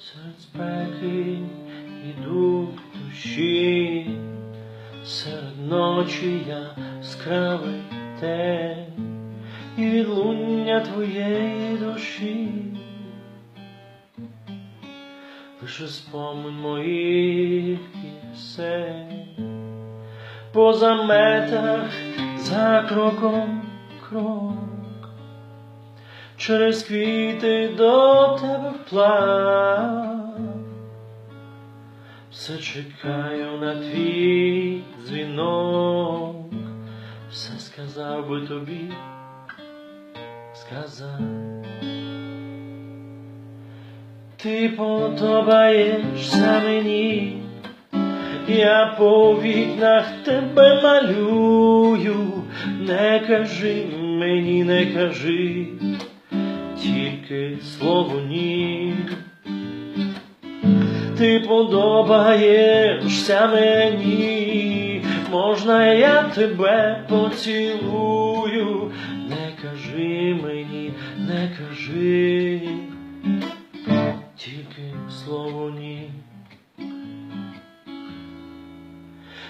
Серед спеки і дух душі, серед ночі я скравий день, і відлуння твоєї душі, лише спомин моїх пісень, по заметах за кроком крок через квіти до тебе вплав. Все чекаю на твій дзвінок, все сказав би тобі, сказав. Ти подобаєшся мені, я по вікнах тебе малюю, не кажи мені, не кажи тільки слово ні. Ти подобаєшся мені, можна я тебе поцілую, не кажи мені, не кажи, тільки слово ні.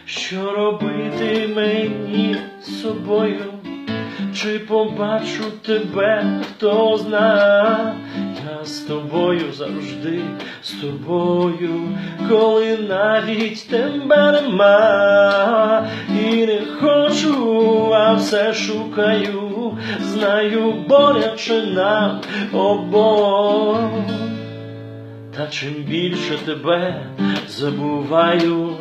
Що робити мені з собою? Чи побачу тебе, хто зна, я з тобою завжди, з тобою, коли навіть тебе нема, і не хочу, а все шукаю, знаю, боляче нам обом. Та чим більше тебе забуваю,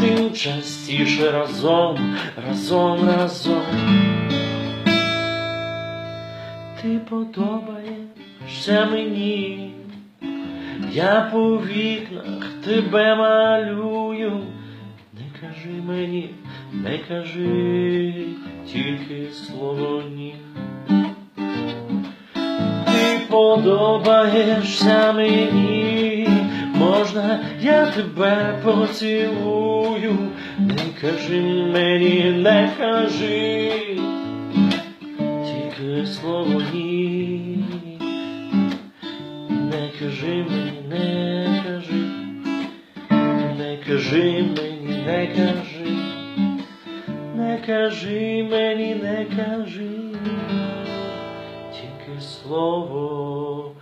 тим частіше разом, разом, разом. Ти подобаєшся мені, я по вікнах тебе малюю, не кажи мені, не кажи тільки слово ні. Ти подобаєшся мені, можна я тебе поцілую, не кажи мені, не кажи слово ні. Не кажи мені, не кажи, не кажи мені, не кажи, не кажи мені, не кажи, тільки слово.